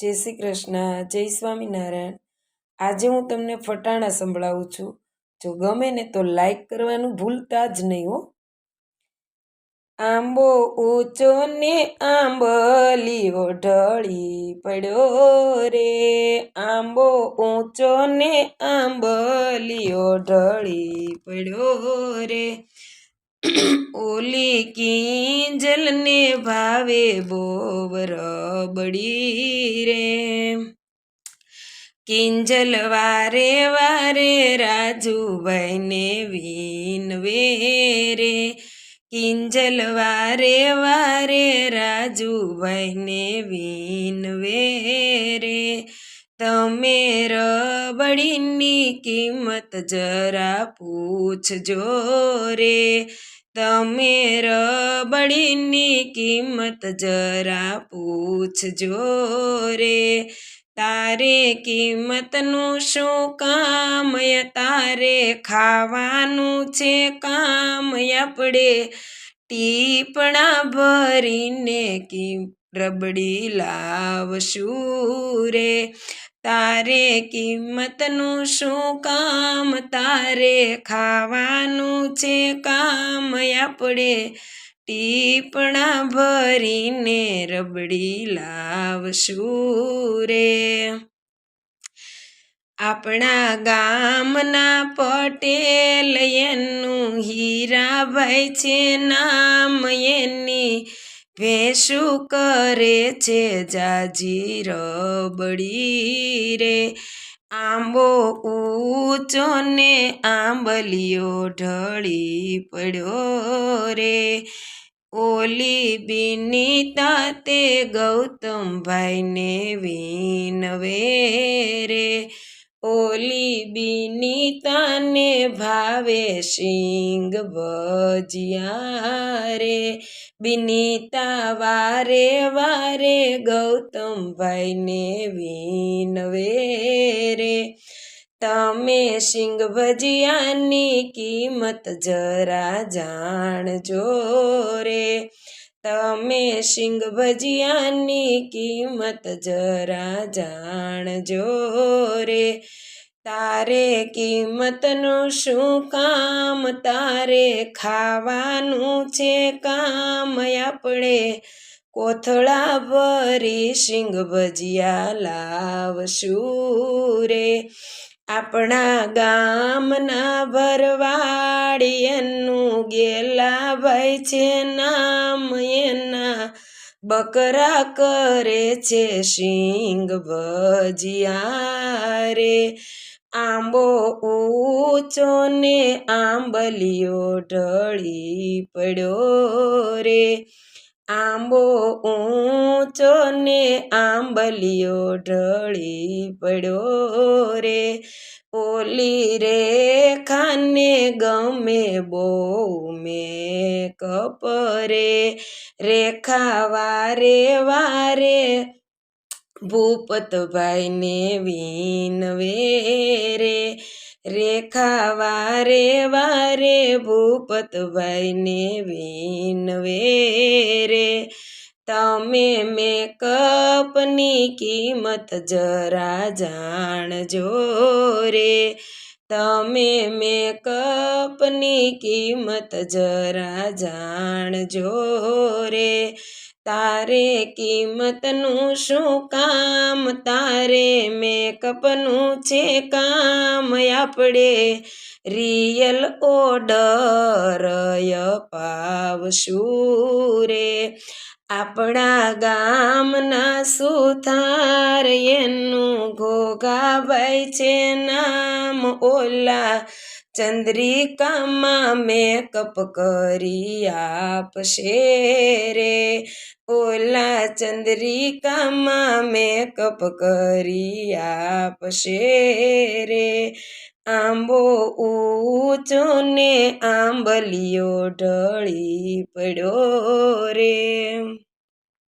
જય શ્રી કૃષ્ણ, જય સ્વામિનારાયણ. આજે હું તમને ફટાણા સંભળાવું છું. જો ગમે ને તો લાઈક કરવાનું ભૂલતા જ નહીં હો. આંબો ઊંચો ને આંબલીઓ ઢળી પડ્યો રે. આંબો ઊંચો ને આંબલીઓ ઢળી પડ્યો રે. ઓલી કિંજલને ભાવે બોબર બડી રે. કિંજલ વારે વારે રાજુભાઈને વિનવે રે. કિંજલ વારે વારે રાજુભાઈને વિનવે રે. તમે રબડીની કિંમત જરા પૂછજો રે. તમે રબડીની કિંમત જરા પૂછજો રે. તારે કિંમતનું શું કામ તારે ખાવાનું છે કામ આપણે? ટીપણા ભરીને કિંમત રબડી લાવશું રે. તારે કિંમતનું શું કામ? તારે ખાવાનું છે કામ? આપણે ટીપણા ભરીને રબડી લાવશું રે. આપણા ગામના પટેલ એનું હીરાભાઈ છે નામ એની ભેંસું કરે છે જાજી રબડી રે. આંબો ઊંચો ને આંબલીઓ ઢળી પડ્યો રે. ઓલી બિનીતા તે ગૌતમભાઈને વિનવે રે. ઓલી બિનીતાને ભાવે સિંગ ભજિયા રે બિનીતા વારે વારે ગૌતમભાઈને વિનવે રે. તમે સિંગ ભજીયાની કિંમત જરા જાણજો રે. તમે સિંગ ભજીયાની કિંમત જરા જાણજો રે. તારે કિંમતનું શું કામ? તારે ખાવાનું છે કામ? આપણે કોથળા ભરી સિંગ ભજીયા લાવશું રે. આપણા ગામના ભરવાડિયનું ગેલા ભાઈ છે નામ એના બકરા કરે છે સિંગ ભજિયા રે. આંબો ઊંચો ને આંબલીઓ ઢળી પડ્યો રે. આંબો ઊંચો ને આંબલીઓ ઢળી પડ્યો રે. ઓલી રે ખાને ગમે બહુ મેં કપરે રેખા વારે વારે ભૂપતભાઈને વીનવે રે. રેખા વારે વારે ભૂપતભાઈને વિનવે રે. તમે મેકઅપની કિંમત જરા જાણજો રે. તમે મેકઅપની કિંમત જરા જાણજો રે. તારે કિંમતનું શું કામ? તારે મેકઅપનું છે કામ? આપણે રિયલ ઓર્ડર પાવશું રે. આપણા ગામના સુથાર એનું ઘોઘાભાઈ છે નામ ઓલા ચંદ્રિકામાં મેકઅપ કરી આપશે રે ઓલા ચંદ્રિકામાં મેકઅપ કરી આપશે રે આંબો ઊંચો ને આંબલીઓ ઢળી પડ્યો રે